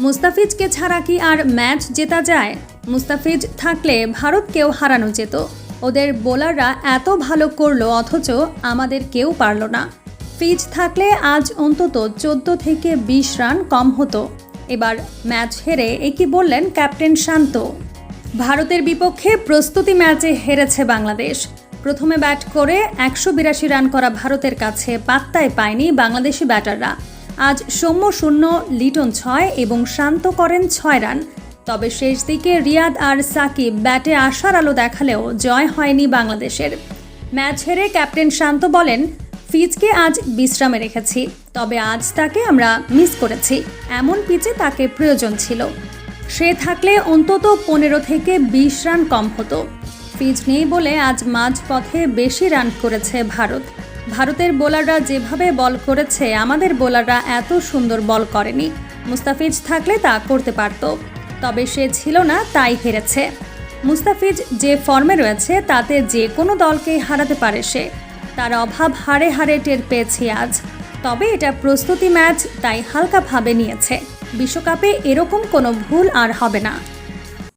মুস্তাফিজকে ছাড়া কি আর ম্যাচ জেতা যায়? মুস্তাফিজ থাকলে ভারতকেও হারানো যেত। ওদের বোলাররা এত ভালো করল, অথচ আমাদের কেউ পারল না। ফিজ থাকলে আজ অন্তত চোদ্দ থেকে বিশ রান কম হতো। এবার ম্যাচ হেরে একই বললেন ক্যাপ্টেন শান্ত? ভারতের বিপক্ষে প্রস্তুতি ম্যাচে হেরেছে বাংলাদেশ। প্রথমে ব্যাট করে একশো বিরাশি রান করা ভারতের কাছে পাত্তায় পায়নি বাংলাদেশি ব্যাটাররা। আজ সৌম্য শূন্য, লিটন ছয় এবং শান্ত করেন ছয় রান। তবে শেষ দিকে রিয়াদ আর সাকিব ব্যাটে আসার আলো দেখালেও জয় হয়নি বাংলাদেশের। ম্যাচ হেরে ক্যাপ্টেন শান্ত বলেন, ফিজকে আজ বিশ্রামে রেখেছি, তবে আজ তাকে আমরা মিস করেছি। এমন পিচে তাকে প্রয়োজন ছিল। সে থাকলে অন্তত পনেরো থেকে বিশ রান কম হতো। ফিজ নেই বলে আজ মাঝপথে বেশি রান করেছে ভারত। ভারতের বোলাররা যেভাবে বল করেছে, আমাদের বোলাররা এত সুন্দর বল করেনি। মুস্তাফিজ থাকলে তা করতে পারত, তবে সে ছিল না, তাই হেরেছে। মুস্তাফিজ যে ফর্মে রয়েছে, তাতে যে কোনো দলকেই হারাতে পারে সে। তার অভাব হারে হারে টের পেয়েছি আজ। তবে এটা প্রস্তুতি ম্যাচ, তাই হালকাভাবে নিয়েছে। বিশ্বকাপে এরকম কোনো ভুল আর হবে না।